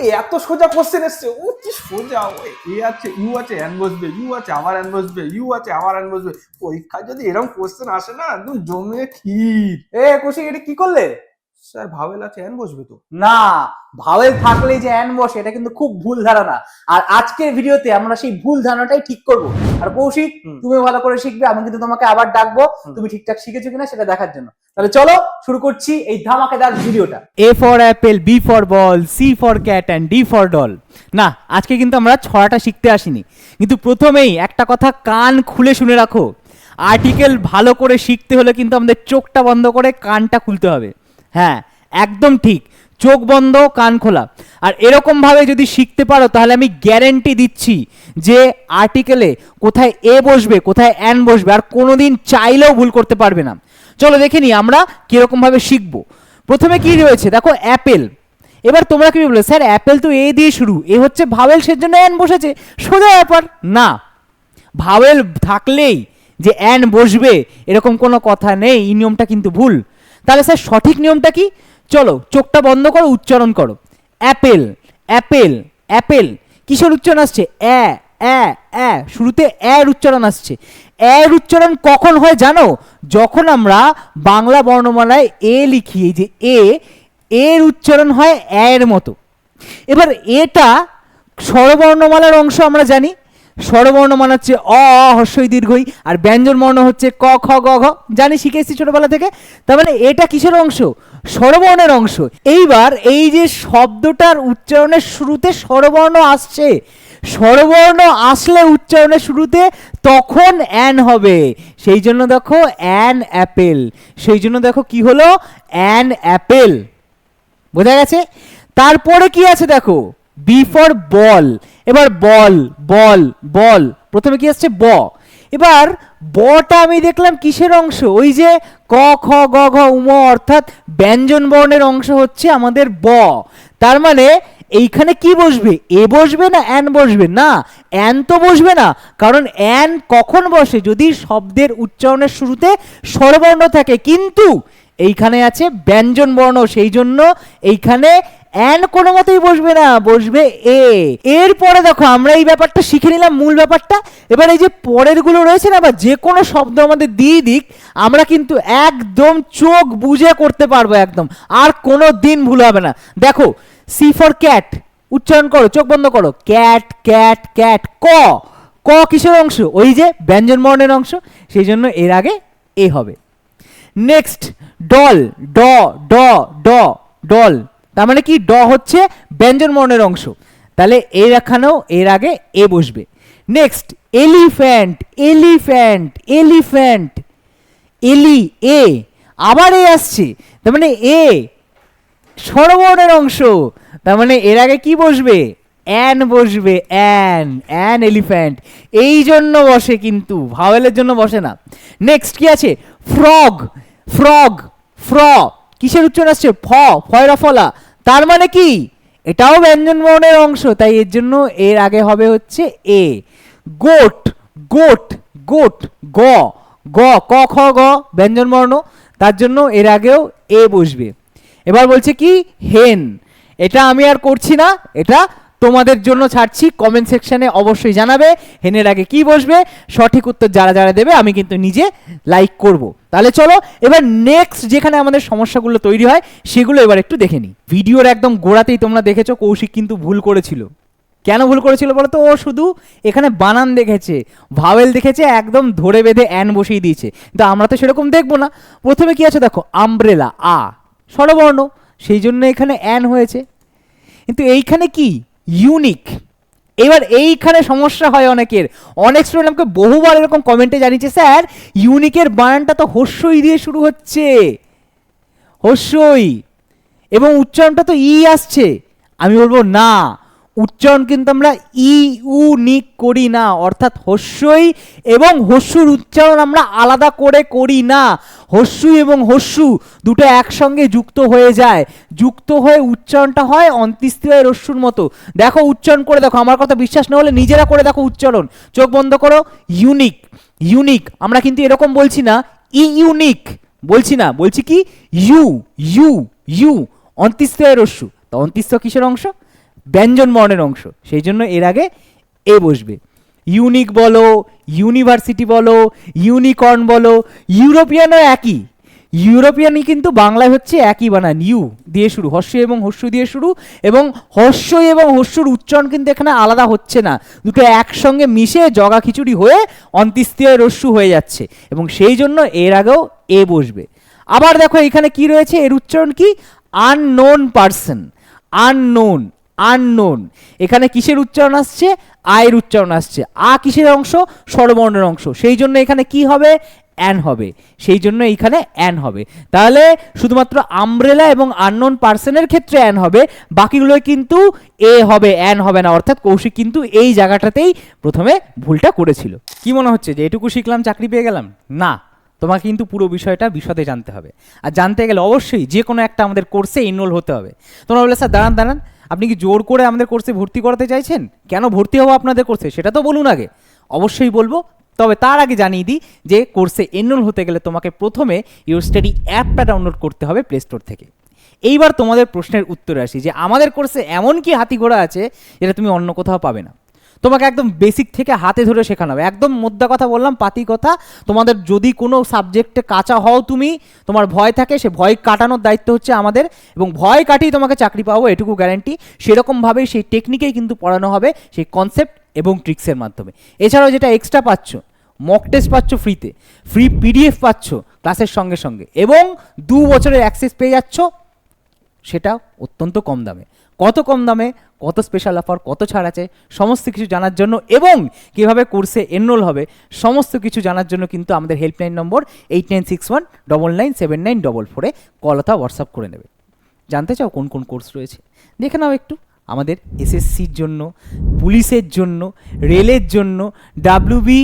ওই এত সোজা কোশ্চেন এসছে। ও কি সোজা? ওই এ আছে ইউ আছে অ্যান বসবে ইউ আছে আবার অ্যান বসবে ইউ আছে আবার অ্যান বসবে। পরীক্ষায় যদি এরকম কোশ্চেন আসে না একদম জমিয়ে ক্ষীর। এ কৌশিক এটা কি করলে? স্যার ভাবেল আছে অ্যান বসবে তো। না ভাওয়েল থাকলেই যে অ্যান বসে এটা কিন্তু খুব ভুল ধারণা। আর আজকের ভিডিওতে আমরা সেই ভুল ধারণাটাই ঠিক করব। আর কৌশিক তুমি ভালো করে শিখবে আমি কিন্তু তোমাকে আবার ডাকবো। তুমি ঠিকঠাক শিখেছো কিনা সেটা দেখার জন্য। তাহলে চলো শুরু করছি এই ধামাকেদার ভিডিওটা। A for apple B for ball C for cat and D for doll না, আজকে কিন্তু আমরা ছড়াটা শিখতে আসিনি। কিন্তু প্রথমেই একটা কথা কান খুলে শুনে রাখো। আর্টিকেল ভালো করে শিখতে হলে কিন্তু আমাদের চোখটা বন্ধ করে কানটা খুলতে হবে। হ্যাঁ একদম ঠিক। চোখ বন্ধ, কান খোলা। আর এরকমভাবে যদি শিখতে পারো, তাহলে আমি গ্যারেন্টি দিচ্ছি যে আর্টিকেলে কোথায় এ বসবে, কোথায় অ্যান বসবে, আর কোনোদিন চাইলেও ভুল করতে পারবে না। চলো দেখে নিই আমরা কীরকমভাবে শিখব। প্রথমে কি রয়েছে? দেখো, অ্যাপেল। এবার তোমরা কি বলবে? স্যার, অ্যাপেল তো এ দিয়ে শুরু। এ হচ্ছে ভাওয়েল সেজন্য অ্যান বসেছে। সোজা ব্যাপার। না। ভাওয়েল থাকলেই যে অ্যান বসবে, এরকম কোনো কথা নেই, এই নিয়মটা কিন্তু ভুল। তাহলে স্যার, সঠিক নিয়মটা কি? চলো, চোখটা বন্ধ করো, উচ্চারণ করো। Apple apple apple. কিসের উচ্চারণ আসছে? অ্যা অ্যা অ্যা। শুরুতে অ্যার উচ্চারণ আসছে। অ্যার উচ্চারণ কখন হয় জানো? যখন আমরা বাংলা বর্ণমালায় এ লিখি যে এ, এর উচ্চারণ হয় এর মতো। এবার এটা স্বরবর্ণমালার অংশ আমরা জানি। স্বরবর্ণমালা হচ্ছে অ হর্ষই দীর্ঘই, আর ব্যঞ্জন বর্ণ হচ্ছে ক, খ, গ, ঘ। জানি, শিখেছি ছোটবেলা থেকে। তার মানে এটা কিসের অংশ? স্বরবর্ণের অংশ। এইবার এই যে শব্দটার উচ্চারণের শুরুতে স্বরবর্ণ আসছে স্বরবর্ণ আসলে উচ্চারণের শুরুতে তখন অ্যান হবে। সেই জন্য দেখো অ্যান অ্যাপেল। সেই জন্য দেখো কি হলো? An apple. বোঝা গেছে? তারপরে কি আছে দেখো? B for ball. এবার বল বল বল। প্রথমে কি আসছে? ব। এবার বটা আমি দেখলাম কিসের অংশ? ওই যে ক, খ, গ, ঘ, উম অর্থাৎ ব্যঞ্জন বর্ণের অংশ হচ্ছে আমাদের ব। তার মানে এইখানে কি বসবে? এ বসবে না অ্যান বসবে? না, অ্যান তো বসবে না। কারণ অ্যান কখন বসে? যদি শব্দের উচ্চারণের শুরুতে স্বরবর্ণ থাকে। কিন্তু এইখানে আছে ব্যঞ্জন বর্ণ, সেই জন্য এইখানে অ্যান কোনো মতেই বসবে না, বসবে এ। এরপরে দেখো, আমরা এই ব্যাপারটা শিখে নিলাম মূল ব্যাপারটা। এবার এই যে পরেরগুলো রয়েছে না, বা যে কোনো শব্দ আমাদের দিয়ে দিক, আমরা কিন্তু একদম চোখ বুঝে করতে পারব একদম। আর কোনো দিন ভুল হবে না। দেখো সি ফর ক্যাট উচ্চারণ করো, চোখ বন্ধ করো। ক্যাট ক্যাট ক্যাট ক। ক কিসের অংশ? ওই যে ব্যঞ্জন বর্ণের অংশ, সেই জন্য এর আগে এ হবে। নেক্সট ডল ড ড ড ডল তার মানে কি? ড হচ্ছে ব্যঞ্জন বর্ণের অংশ। তাহলে এর এখানেও এর আগে এ বসবে। নেক্সট এলিফ্যান্ট এলিফ্যান্ট এলিফ্যান্ট এলি, এ। আবার এ আসছে। তার মানে এ স্বরবর্ণের অংশ। তার মানে এর আগে কি বসবে? অ্যান বসবে, অ্যান অ্যান এলিফ্যান্ট। এই জন্য বসে কিন্তু, ভাওয়েলের জন্য বসে না। নেক্সট কি আছে? ফ্রগ ফ্রগ ফ্র কিসের উচ্চারণ আসছে? ফ, ফয়রা ফলা। তার মানে কি? এটাও ব্যঞ্জন বর্ণের অংশ, তাই এর জন্য এর আগে হবে হচ্ছে এ। গোট গোট গোট, গ গ, ক, খ, গ, ব্যঞ্জন বর্ণ। তার জন্য এর আগেও এ বসবে। এবার বলছে কি? হেন। এটা আমি আর করছি না, এটা তোমাদের জন্য ছাড়ছি কমেন্ট সেকশনে অবশ্যই জানাবে হেনের আগে কি বসবে, সঠিক উত্তর যারা যারা দেবে, আমি কিন্তু নিজে লাইক করব। তাহলে চলো, এবার নেক্সট যেখানে আমাদের সমস্যাগুলো তৈরি হয়, সেগুলো এবার একটু দেখে নিই। ভিডিওর একদম গোড়াতেই তোমরা দেখেছ, কৌশিক কিন্তু ভুল করেছিল। কেন ভুল করেছিল বলো তো? ও শুধু এখানে বানান দেখেছে, ভাওয়েল দেখেছে, একদম ধরে বেঁধে অ্যান বসিয়ে দিয়েছে। কিন্তু আমরা তো সেরকম দেখব না। প্রথমে কি আছে দেখো? আমব্রেলা আ। স্বরবর্ণ। সেই জন্য এখানে অ্যান হয়েছে। কিন্তু এইখানে কি? ইউনিক এবার এইখানে সমস্যা হয় অনেকের। অনেক স্টুডেন্ট আমাকে বহুবার এরকম কমেন্টে জানিয়েছে, স্যার ইউনিকের বানানটা তো হস্যই দিয়ে শুরু হচ্ছে। হস্যই। এবং উচ্চারণটা তো ই আসছে। আমি বলব, না, উচ্চারণ কিন্তু আমরা ই, উ নিক করি না। অর্থাৎ হস্যই এবং হস্যুর উচ্চারণ আমরা আলাদা করে করি না। হস্যু এবং হস্যু দুটো একসঙ্গে যুক্ত হয়ে যায়। যুক্ত হয়ে উচ্চারণটা হয় অন্ত্যেষ্টিয় রস্যুর মতো। দেখো উচ্চারণ করে দেখো, আমার কথা বিশ্বাস না হলে নিজেরা করে দেখো উচ্চারণ। চোখ বন্ধ করো ইউনিক ইউনিক আমরা কিন্তু এরকম বলছি না ই ইউনিক বলছি না, বলছি কি? ইউ ইউ ইউ অন্ত্যেষ্টিয় রস্যু। তো অন্ত্যেষ্টিয় কিসের অংশ? ব্যঞ্জন বর্ণের অংশ। সেই জন্য এর আগে এ বসবে। ইউনিক বলো, ইউনিভার্সিটি বলো, ইউনিকর্ন বলো, ইউরোপিয়ানও একই। ইউরোপিয়ানই কিন্তু বাংলায় হচ্ছে একই বানান, ইউ দিয়ে শুরু হর্ষ এবং হর্ষ দিয়ে শুরু, এবং হর্ষ এবং হর্ষর উচ্চারণ কিন্তু এখানে আলাদা হচ্ছে না। দুটো একসঙ্গে মিশে জগা খিচুড়ি হয়ে অন্ত্যেষ্টিয় রস্যু হয়ে যাচ্ছে, এবং সেই জন্য এর আগেও এ বসবে। আবার দেখো এখানে কি রয়েছে, এর উচ্চারণ কি? Unknown person, unknown. আননোন এখানে কিসের উচ্চারণ আসছে? আয়ের উচ্চারণ আসছে। আ কিসের অংশ? স্বরবর্ণের অংশ। সেই জন্য এখানে কি হবে? অ্যান হবে। সেই জন্য এইখানে অ্যান হবে। তাহলে শুধুমাত্র আমব্রেলা এবং আননোন পার্সনের ক্ষেত্রে অ্যান হবে। বাকিগুলো কিন্তু এ হবে, অ্যান হবে না। অর্থাৎ কৌশিক কিন্তু এই জায়গাটাতেই প্রথমে ভুলটা করেছিল। কি মনে হচ্ছে যে এটুকু শিখলাম, চাকরি পেয়ে গেলাম? না। তোমাকে কিন্তু পুরো বিষয়টা বিশদে জানতে হবে। আর জানতে গেলে অবশ্যই যে কোনো একটা আমাদের কোর্সে ইনরোল হতে হবে। তোমরা বলে স্যার, দাঁড়ান দাঁড়ান। আপনি কি জোর করে আমাদের কোর্সে ভর্তি করাতে চাইছেন? কেন ভর্তি হব আপনাদের কোর্সে সেটা তো বলুন আগে। অবশ্যই বলব। তবে তার আগে জানিয়ে দিই যে কোর্সে এনরোল হতে গেলে তোমাকে প্রথমে ইউর স্টাডি অ্যাপটা ডাউনলোড করতে হবে প্লে স্টোর থেকে। এইবার তোমাদের প্রশ্নের উত্তরে আসি যে আমাদের কোর্সে এমন কি হাতি ঘোড়া আছে যেটা তুমি অন্য কোথাও পাবে না। তোমাকে একদম বেসিক থেকে হাতে ধরে শেখানো হবে। একদম মোদ্দা কথা বললাম, পাতি কথা। তোমাদের যদি কোনো সাবজেক্টে কাঁচা হও তুমি, তোমার ভয় থাকে, সে ভয় কাটানোর দায়িত্ব হচ্ছে আমাদের এবং ভয় কাটিয়ে তোমাকে চাকরি পাবো, এটুকু গ্যারান্টি সেরকমভাবেই সেই টেকনিকেই কিন্তু পড়ানো হবে, সেই কনসেপ্ট এবং ট্রিক্সের মাধ্যমে। এছাড়াও যেটা এক্সট্রা পাচ্ছ মক টেস্ট পাচ্ছ ফ্রিতে ফ্রি পিডিএফ পাচ্ছ ক্লাসের সঙ্গে সঙ্গে এবং দু বছরের অ্যাক্সেস পেয়ে যাচ্ছ সেটা অত্যন্ত কম দামে। কত কম দামে, কত স্পেশাল অফার কত ছাড় আছে, সমস্ত কিছু জানার জন্য এবং কীভাবে কোর্সে এনরোল হবে, সমস্ত কিছু জানার জন্য কিন্তু আমাদের helpline number eight nine six one double nine seven nine double ফোরে কল অথবা হোয়াটসঅ্যাপ করে নেবে। জানতে চাও কোন কোন কোর্স রয়েছে? দেখে নাও একটু। আমাদের এসএসসির জন্য, পুলিশের জন্য রেলের জন্য ডাব্লিউবি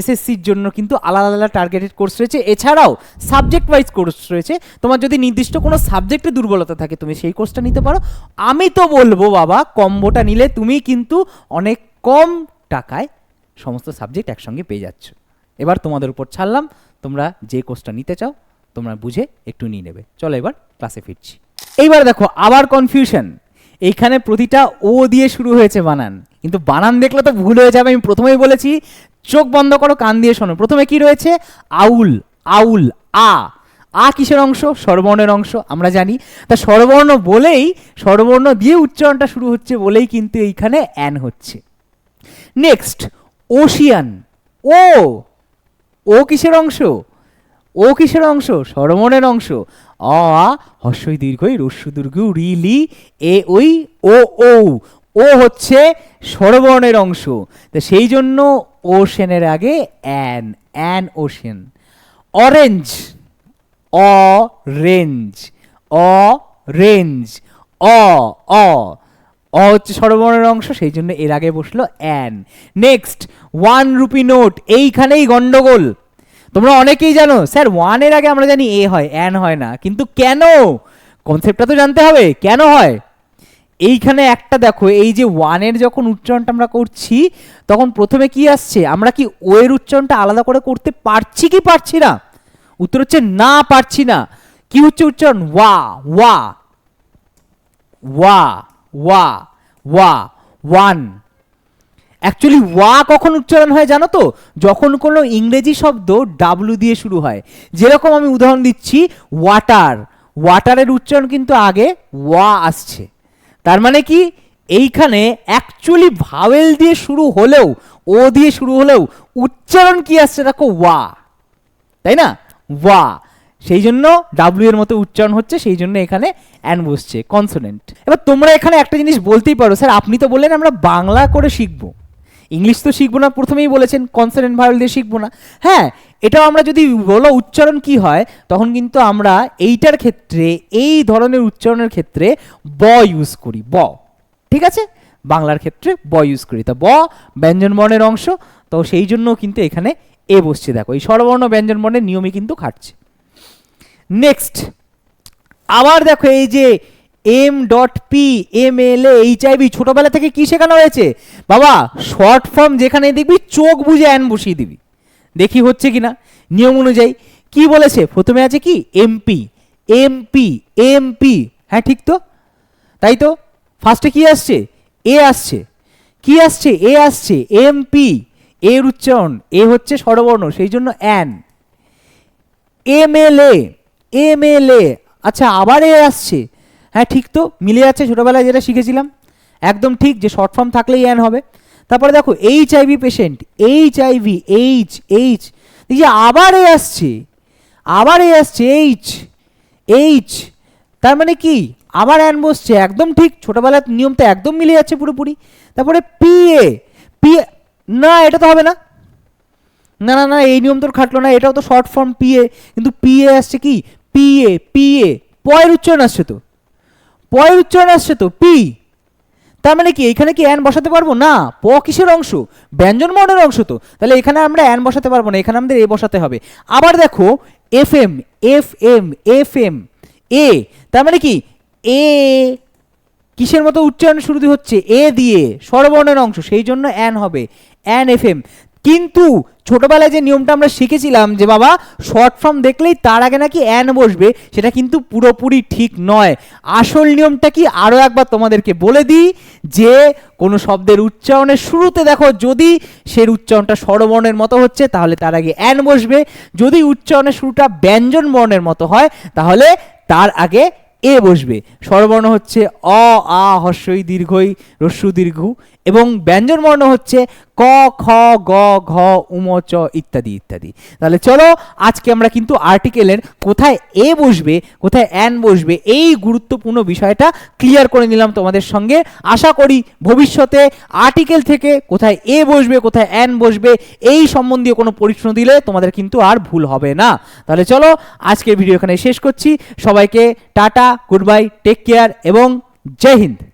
এসএসসির জন্য কিন্তু আলাদা আলাদা টার্গেটেড কোর্স রয়েছে। এছাড়াও সাবজেক্ট ওয়াইজ কোর্স রয়েছে। তোমার যদি নির্দিষ্ট কোনো সাবজেক্টে দুর্বলতা থাকে, তুমি সেই কোর্সটা নিতে পারো। আমি তো বলব বাবা কম্বোটা নিলে তুমি কিন্তু অনেক কম টাকায় সমস্ত সাবজেক্ট একসঙ্গে পেয়ে যাচ্ছ। এবার তোমাদের উপর ছাড়লাম। তোমরা যে কোর্সটা নিতে চাও, তোমরা বুঝে একটু নিয়ে নেবে। চলো এবার ক্লাসে ফিরছি। এইবার দেখো, আবার কনফিউশন এইখানে প্রতিটা ও দিয়ে শুরু হয়েছে বানান। কিন্তু বানান দেখলে তো ভুল হয়ে যাবে। আমি প্রথমেই বলেছি চোখ বন্ধ করো, কান দিয়ে শোনো। প্রথমে কি রয়েছে? আউল আউল, আ। আ কিসের অংশ? স্বরবর্ণের অংশ, আমরা জানি। তা স্বরবর্ণ বলেই, স্বরবর্ণ দিয়ে উচ্চারণটা শুরু হচ্ছে বলেই কিন্তু এইখানে অ্যান হচ্ছে। নেক্সট, ওশিয়ান, ও। ও কিসের অংশ? ও কিসের অংশ? স্বরমনের অংশ। অ, আ হর্ষই দীর্ঘই রস্যু দীর্ঘ রিলি এ ওই, ও ও ও হচ্ছে স্বরবর্ণের অংশ। তো সেই জন্য ওশেনের আগে an an ocean. Orange orange orange, অ অ। অ হচ্ছে স্বরবর্ণের অংশ, সেই জন্য এর আগে বসল an. Next, one rupee note, এইখানেই গন্ডগোল। তোমরা অনেকেই জানো, স্যার ওয়ানের আগে আমরা জানি এ হয়, অ্যান হয় না। কিন্তু কেন? কনসেপ্টটা তো জানতে হবে, কেন হয়? এইখানে একটা দেখো, এই যে ওয়ানের যখন উচ্চারণটা আমরা করছি, তখন প্রথমে কি আসছে? আমরা কি ও এর উচ্চারণটা আলাদা করে করতে পারছি কি পারছি না? উত্তর হচ্ছে না পারছি না। কি হচ্ছে উচ্চারণ? ওয়া ওয়া। ওয়া ওয়া ওয়া, ওয়ান। অ্যাকচুয়ালি ওয়া কখন উচ্চারণ হয় জানো তো? যখন কোনো ইংরেজি শব্দ ডাব্লু দিয়ে শুরু হয়। যেরকম আমি উদাহরণ দিচ্ছি ওয়াটার ওয়াটারের উচ্চারণ কিন্তু আগে ওয়া আসছে। তার মানে কি? এইখানে অ্যাকচুয়ালি ভাওয়েল দিয়ে শুরু হলেও, ও দিয়ে শুরু হলেও উচ্চারণ কি আসছে দেখো, ওয়া। তাই না? ওয়া। সেই জন্য ডাব্লিউ এর মতো উচ্চারণ হচ্ছে, সেই জন্য এখানে অ্যান বসছে কনসোনেন্ট এবার তোমরা এখানে একটা জিনিস বলতেই পারো। স্যার, আপনি তো বললেন আমরা বাংলা করে শিখব। ইংলিশ তো শিখব না, প্রথমেই বলেছেন কনসোনেন্ট ভাওয়েল দিয়ে শিখব না। হ্যাঁ এটাও আমরা যদি বলো উচ্চারণ কি হয়, তখন কিন্তু আমরা এইটার ক্ষেত্রে, এই ধরনের উচ্চারণের ক্ষেত্রে ব ইউজ করি, ব। ঠিক আছে? বাংলার ক্ষেত্রে ব ইউজ করি। তা ব ব্যঞ্জনবর্ণের অংশ, তো সেই জন্য কিন্তু এখানে এ বসছে। দেখো, এই স্বরবর্ণ ব্যঞ্জনবর্ণের নিয়মে কিন্তু খাটছে। নেক্সট আবার দেখো এই যে M dot P M L H IV ছোটবেলা থেকে কি শেখানো হয়েছে? বাবা শর্ট ফর্ম যেখানে দেখবি, চোখ বুঝে অ্যান বসিয়ে দিবি। দেখি হচ্ছে কি না নিয়ম অনুযায়ী। কি বলেছে? প্রথমে আছে কি? এমপি এমপি এমপি হ্যাঁ ঠিক তো? তাই তো? ফার্স্টে কি আসছে? এ আসছে। কি আসছে? এ আসছে। এম পি এর উচ্চারণ। এ হচ্ছে স্বরবর্ণ, সেই জন্য an M L A M L A আচ্ছা আবার এ আসছে। হ্যাঁ ঠিক তো মিলে যাচ্ছে ছোটোবেলায় যেটা শিখেছিলাম। একদম ঠিক, যে শর্ট ফর্ম থাকলেই অ্যান হবে। তারপরে দেখো H IV patient H IV H H দেখি আবার এ আসছে, আবার এ আসছে এইচ এইচ তার মানে কি? আবার অ্যান বসছে, একদম ঠিক, ছোটোবেলার নিয়মটা একদম মিলে যাচ্ছে পুরোপুরি। তারপরে পি এ পি না, এটা তো হবে না। না না না, এই নিয়ম তোর খাটলো না, এটাও তো শর্ট ফর্ম পিএ কিন্তু পিএ আসছে কি? পিএ পিএ পয়ের উচ্চারণ আসছে তো। পয়ের উচ্চারণ আসছে তো, পি। তার মানে কি, এখানে কি অ্যান বসাতে পারব? না, প কিসের অংশ? ব্যঞ্জন বর্ণের অংশ তো। তাহলে এখানে আমরা অ্যান বসাতে পারব না, এখানে আমাদের এ বসাতে হবে। আবার দেখো F M F M F M A. তার মানে কি, এ কিসের মতো উচ্চারণ শুরু হচ্ছে? এ দিয়ে, স্বরবর্ণের অংশ, সেই জন্য অ্যান হবে। অ্যান এফ এম কিন্তু ছোটবেলায় যে নিয়মটা আমরা শিখেছিলাম যে বাবা শর্ট ফর্ম দেখলেই তার আগে নাকি অ্যান বসবে, সেটা কিন্তু পুরোপুরি ঠিক নয়। আসল নিয়মটা কি আরও একবার তোমাদেরকে বলে দিই, যে কোনো শব্দের উচ্চারণের শুরুতে দেখো, যদি সের উচ্চারণটা স্বরবর্ণের মতো হচ্ছে, তাহলে তার আগে অ্যান বসবে। যদি উচ্চারণের শুরুটা ব্যঞ্জন বর্ণের মতো হয়, তাহলে তার আগে এ বসবে। স্বরবর্ণ হচ্ছে অ, আ হর্ষই দীর্ঘই, রস্যু, দীর্ঘ। এবং ব্যঞ্জন বর্ণ হচ্ছে ক, খ, গ, ঘ, উম, চ ইত্যাদি ইত্যাদি। তাহলে চলো, আজকে আমরা কিন্তু আর্টিকেলের কোথায় এ বসবে, কোথায় অ্যান বসবে, এই গুরুত্বপূর্ণ বিষয়টা ক্লিয়ার করে নিলাম তোমাদের সঙ্গে। আশা করি ভবিষ্যতে আর্টিকেল থেকে কোথায় এ বসবে, কোথায় অ্যান বসবে, এই সম্বন্ধীয় কোনো প্রশ্ন দিলে তোমাদের কিন্তু আর ভুল হবে না। তাহলে চলো, আজকের ভিডিও এখানে শেষ করছি। সবাইকে tata good bye take care এবং জয় হিন্দ।